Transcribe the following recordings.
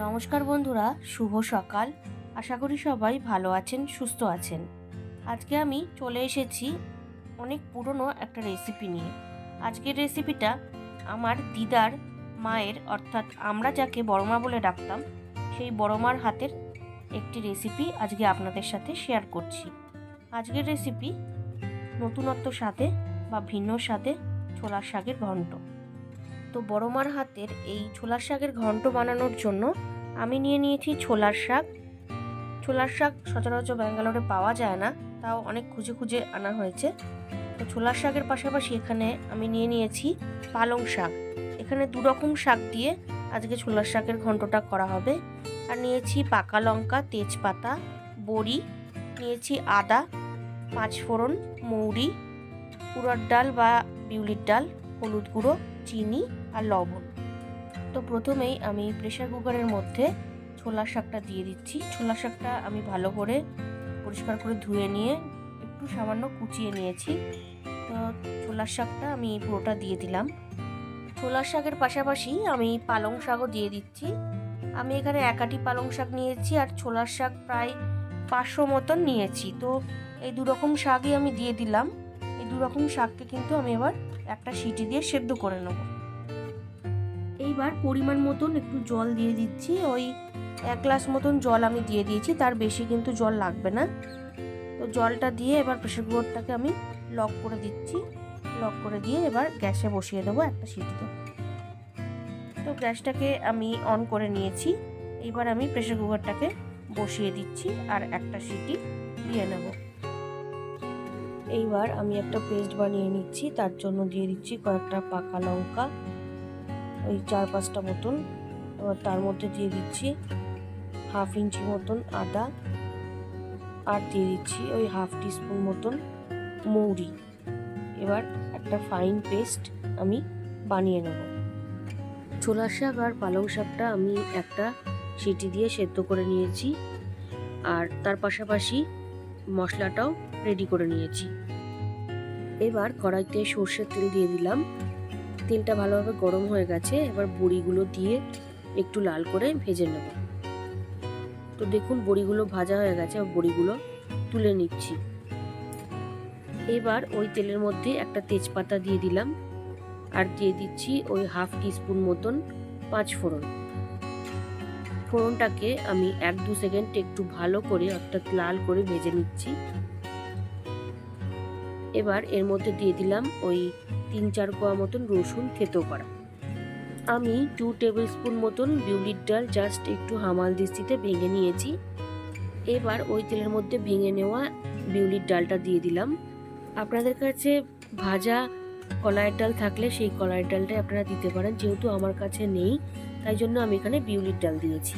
নমস্কার বন্ধুরা, শুভ সকাল। আশা করি সবাই ভালো আছেন, সুস্থ আছেন। আজকে আমি চলে এসেছি অনেক পুরনো একটা রেসিপি নিয়ে। আজকের রেসিপিটা আমার দিদার মায়ের, অর্থাৎ আমরা যাকে বড়মা বলে ডাকতাম, সেই বড়মার হাতের একটি রেসিপি আজকে আপনাদের সাথে শেয়ার করছি। আজকের রেসিপি নতুনত্ব স্বাদে বা ভিন্ন স্বাদে ছোলার শাকের ঘন্ট। তো বড়মার হাতের এই ছোলার শাকের ঘন্ট বানানোর জন্য আমি নিয়ে নিয়েছি ছোলার শাক। ছোলার শাক সচরাচর ব্যাঙ্গালোরে পাওয়া যায় না, তাও অনেক খুঁজে খুঁজে আনা হয়েছে। তো ছোলার শাকের পাশাপাশি এখানে আমি নিয়ে নিয়েছি পালং শাক। এখানে দু রকম শাক দিয়ে আজকে ছোলার শাকের ঘন্টটা করা হবে। আর নিয়েছি পাকা লঙ্কা, তেজপাতা, বড়ি, নিয়েছি আদা, পাঁচফোড়ন, মৌরি উড়ার ডাল বা বিউলির ডাল, হলুদ গুঁড়ো চিনি আর লবণ। তো প্রথমেই আমি প্রেশার কুকারের মধ্যে ছোলার শাকটা দিয়ে দিচ্ছি। ছোলার শাকটা আমি ভালো করে পরিষ্কার করে ধুয়ে নিয়ে একটু সামান্য কুচিয়ে নিয়েছি। তো ছোলার শাকটা আমি পুরোটা দিয়ে দিলাম। ছোলার শাকের পাশাপাশি আমি পালং শাকও দিয়ে দিচ্ছি। আমি এখানে একাটি পালং শাক নিয়েছি আর ছোলার শাক প্রায় পাঁচশো মতন নিয়েছি। তো এই দু রকম শাকই আমি দিয়ে দিলাম। এই দু রকম শাককে কিন্তু আমি এবার একটা সিটি দিয়ে সেদ্ধ করে নেব। এইবার পরিমাণ মতন একটু জল দিয়ে দিচ্ছি। ওই এক গ্লাস মতন জল আমি দিয়ে দিয়েছি, তার বেশি কিন্তু জল লাগবে না। তো জলটা দিয়ে এবার প্রেশার কুকারটাকে আমি লক করে দিচ্ছি। লক করে দিয়ে এবার গ্যাসে বসিয়ে দেবো একটা সিটি দেবো তো গ্যাসটাকে আমি অন করে নিয়েছি। এবার আমি প্রেশার কুকারটাকে বসিয়ে দিচ্ছি আর একটা সিটি দিয়ে নেব। এইবার আমি একটা পেস্ট বানিয়ে নিচ্ছি, তার জন্য দিয়ে দিচ্ছি কয়েকটা পাকা লঙ্কা, ওই চার পাঁচটা মতন। এবার তার মধ্যে দিয়ে দিচ্ছি হাফ ইঞ্চি মতন আদা, আর দিয়ে দিচ্ছি ওই হাফ টিস্পুন মতন মৌরি। এবার একটা ফাইন পেস্ট আমি বানিয়ে নেব। ছোলা শাক আর পালং শাকটা আমি একটা সিটি দিয়ে সেদ্ধ করে নিয়েছি, আর তার পাশাপাশি মশলাটাও রেডি করে নিয়েছি। এবার কড়াইতে সর্ষের তেল দিয়ে দিলাম। তেলটা ভালোভাবে গরম হয়ে গেছে, এবার বড়িগুলো দিয়ে একটু লাল করে ভেজে নেব। তো দেখুন, বড়িগুলো ভাজা হয়ে গেছে বড়িগুলো তুলে নিচ্ছি। এবার ওই তেলের মধ্যে একটা তেজপাতা দিয়ে দিলাম। আর দিয়ে দিচ্ছি ওই হাফ টিস্পুন মতন পাঁচ ফোড়ন ফোড়নটাকে আমি এক দু সেকেন্ড একটু ভালো করে অর্থাৎ লাল করে ভেজে নিচ্ছি। এবার এর মধ্যে দিয়ে দিলাম ওই তিন চার কোয়া মতন রসুন থেতো করা। আমি টু টেবিল স্পুন মতন বিউলির ডাল জাস্ট একটু হামাল দিস্তিতে ভেঙে নিয়েছি। এবার ওই তেলের মধ্যে ভেঙে নেওয়া বিউলির ডালটা দিয়ে দিলাম। আপনাদের কাছে ভাজা কলাইয়ের ডাল থাকলে সেই কলাইয়ের ডালটাই আপনারা দিতে পারেন, যেহেতু আমার কাছে নেই, তাই জন্য আমি এখানে বিউলির ডাল দিয়েছি।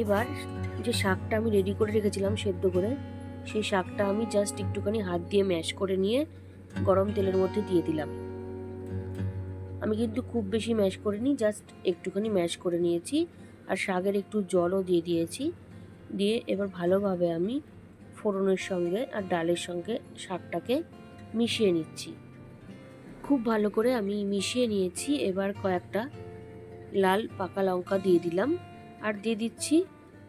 এবার যে শাকটা আমি রেডি করে রেখেছিলাম সেদ্ধ করে, সেই শাকটা আমি জাস্ট একটুখানি হাত দিয়ে ম্যাশ করে নিয়ে গরম তেলের মধ্যে দিয়ে দিলাম। আমি কিন্তু খুব বেশি ম্যাশ করিনি জাস্ট একটুখানি ম্যাশ করে নিয়েছি আর শাকের একটু জলও দিয়ে দিয়েছি। দিয়ে এবার ভালোভাবে আমি ফোড়নের সঙ্গে আর ডালের সঙ্গে শাকটাকে মিশিয়ে নিচ্ছি। খুব ভালো করে আমি মিশিয়ে নিয়েছি। এবার কয়েকটা লাল পাকা লঙ্কা দিয়ে দিলাম। আর দিয়ে দিচ্ছি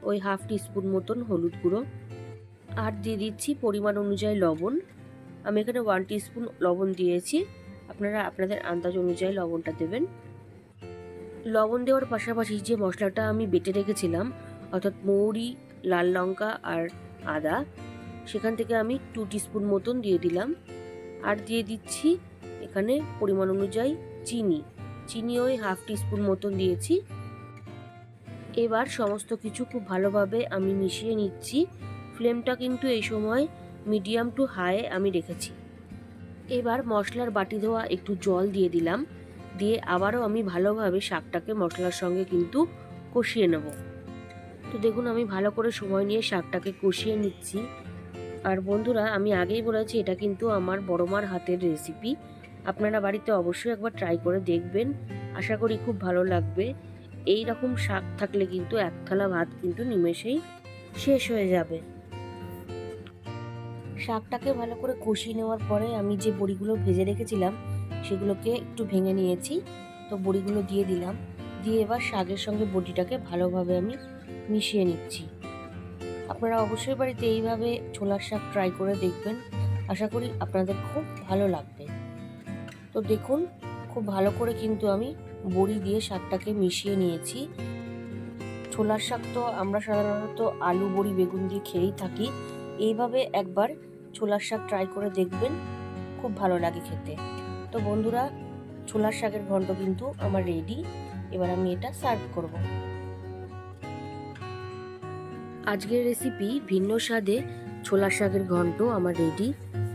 ওই হাফ টিস্পুন মতন হলুদ গুঁড়ো। আর দিয়ে দিচ্ছি পরিমাণ অনুযায়ী লবণ। আমি এখানে ওয়ান টিস্পুন লবণ দিয়েছি। আপনারা আপনাদের আন্দাজ অনুযায়ী লবণটা দেবেন। লবণ দেওয়ার পাশাপাশি যে মশলাটা আমি বেটে রেখেছিলাম, অর্থাৎ মৌরি, লাল লঙ্কা আর আদা, সেখান থেকে আমি টু টিস্পুন মতন দিয়ে দিলাম। আর দিয়ে দিচ্ছি এখানে পরিমাণ অনুযায়ী চিনি চিনি ওই হাফ টিস্পুন মতন দিয়েছি। এবার সমস্ত কিছু খুব ভালোভাবে আমি মিশিয়ে নিচ্ছি। ফ্লেমটা কিন্তু এই সময় মিডিয়াম টু হাই আমি রেখেছি। এবার মশলার বাটি ধোয়া একটু জল দিয়ে দিলাম। দিয়ে আবারও আমি ভালোভাবে শাকটাকে মশলার সঙ্গে কিন্তু কষিয়ে নেব। তো দেখুন, আমি ভালো করে সময় নিয়ে শাকটাকে কষিয়ে নিচ্ছি। আর বন্ধুরা, আমি আগেই বলেছি, এটা কিন্তু আমার বড়মার হাতের রেসিপি আপনারা বাড়িতে অবশ্যই একবার ট্রাই করে দেখবেন। আশা করি খুব ভালো লাগবে। এই রকম শাক থাকলে কিন্তু এক থালা ভাত কিন্তু নিমেষেই শেষ হয়ে যাবে। শাকটাকে ভালো করে কষিয়ে নেওয়ার পরে আমি যে বড়িগুলো ভেজে রেখেছিলাম, সেগুলোকে একটু ভেঙে নিয়েছি। তো বড়িগুলো দিয়ে দিলাম। দিয়ে এবার শাকের সঙ্গে বটিটাকে ভালোভাবে আমি মিশিয়ে নিচ্ছি। আপনারা অবশ্যই বাড়িতে এইভাবে ছোলার শাক ট্রাই করে দেখবেন। আশা করি আপনাদের খুব ভালো লাগবে। তো দেখুন, খুব ভালো করে কিন্তু আমি বড়ি দিয়ে শাকটাকে মিশিয়ে নিয়েছি। ছোলার শাক তো আমরা সাধারণত আলু, বড়ি, বেগুন দিয়ে খেয়েই থাকি। এইভাবে একবার ছোলার শাক ট্রাই করে দেখবেন, খুব ভালো লাগে খেতে। তো বন্ধুরা, ছোলার শাকের ঘন্ট কিন্তু আমার রেডি এবার আমি এটা সার্ভ করব। আজকের রেসিপি ভিন্ন স্বাদে ছোলার শাকের ঘন্ট আমার রেডি